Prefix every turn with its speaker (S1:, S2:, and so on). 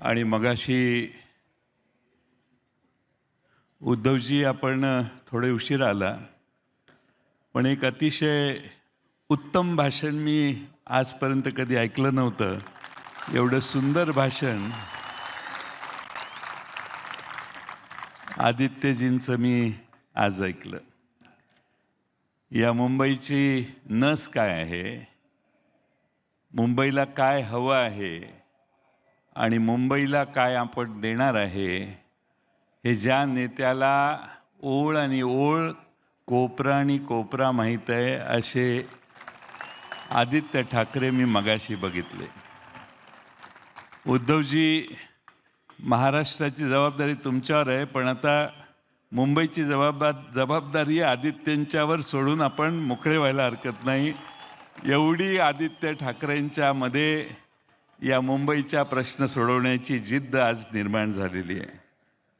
S1: आणि मगाशी उद्धवजी आपण थोडे उशीर आला पण एक अतिशय उत्तम भाषण मी आजपर्यंत कधी ऐकलं नव्हतं. एवढं सुंदर भाषण आदित्यजींचं मी आज ऐकलं. या मुंबईची नस काय आहे? मुंबईला काय हवं आहे? आणि मुंबईला काय आपण देणार आहे हे ज्या नेत्याला ओळ आणि ओळ कोपरा आणि कोपरा माहीत आहे असे आदित्य ठाकरे मी मगाशी बघितले. उद्धवजी महाराष्ट्राची जबाबदारी तुमच्यावर आहे पण आता मुंबईची जबाबदार जबाबदारी आदित्यंच्यावर सोडून आपण मोकळे व्हायला हरकत नाही. एवढी आदित्य ठाकरेंच्यामध्ये या मुंबईच्या प्रश्न सोडवण्याची जिद्द आज निर्माण झालेली आहे.